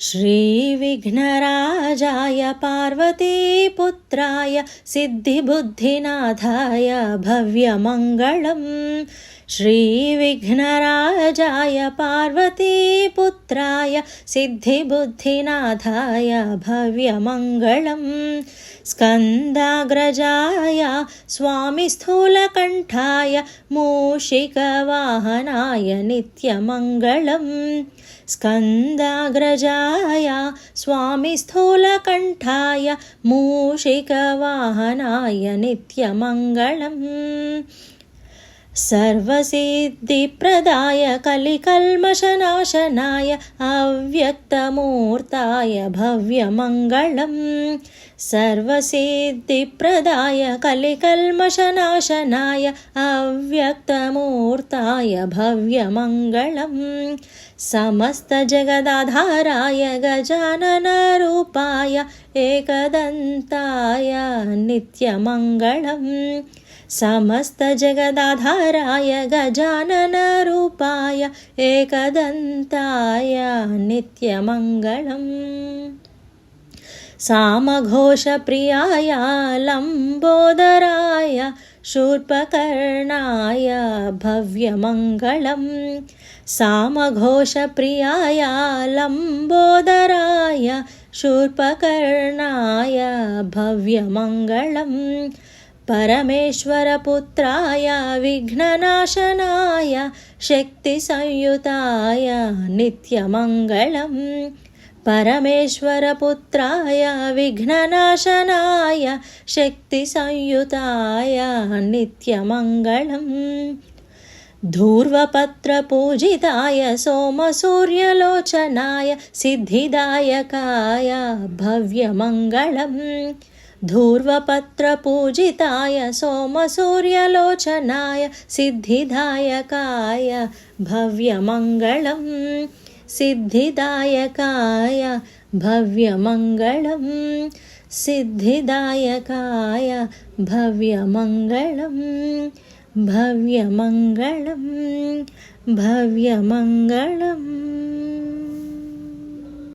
श्रीविघ्नराजाय पार्वतीपुत्र पार्वतीपुत्राय सिद्धिबुद्धिनाथाय भव्यमङ्गलम्। श्रीविघ्नराजाय पार्वतीपुत्राय सिद्धिबुद्धिनाथाय भव्यमङ्गलम्। स्कन्दाग्रजाय स्वामिस्थूलकण्ठाय मूषिकवाहनाय नित्यमङ्गलम्। स्कन्दाग्रजाय स्वामिस्थूलकण्ठाय मूषिकवाहनाय नित्यमङ्गलम् सर्वसिद्धिप्रदाय कलिकल्मषनाशनाय अव्यक्तमूर्ताय भव्यमङ्गलम् सर्वसिद्धिप्रदाय कलिकल्मषनाशनाय अव्यक्तमूर्ताय भव्यमङ्गलम् समस्तजगदाधाराय गजाननरूपाय एकदन्ताय नित्यमङ्गलम् समस्तजगदाधाराय गजाननरूपाय एकदन्ताय नित्यमङ्गलम् सामघोषप्रियाय लम्बोदराय शूर्पकर्णाय भव्यमङ्गलम् सामघोषप्रियाय लम्बोदराय शूर्पकर्णाय भव्यमङ्गलम् परमेश्वरपुत्राय विघ्ननाशनाय शक्तिसंयुताय नित्यमङ्गलम् परमेश्वरपुत्राय विघ्ननाशनाय शक्तिसंयुताय नित्यमङ्गलम् धूर्वपत्रपूजिताय सोमसूर्यलोचनाय सिद्धिदायकाय भव्यमङ्गलम् धूर्वपत्रपूजिताय सोमसूर्यलोचनाय सिद्धिदायकाय भव्यमङ्गलम् सिद्धिदायकाय भव्यमङ्गलम् सिद्धिदायकाय भव्यमङ्गलम् भव्यमङ्गलं भव्यमङ्गलम्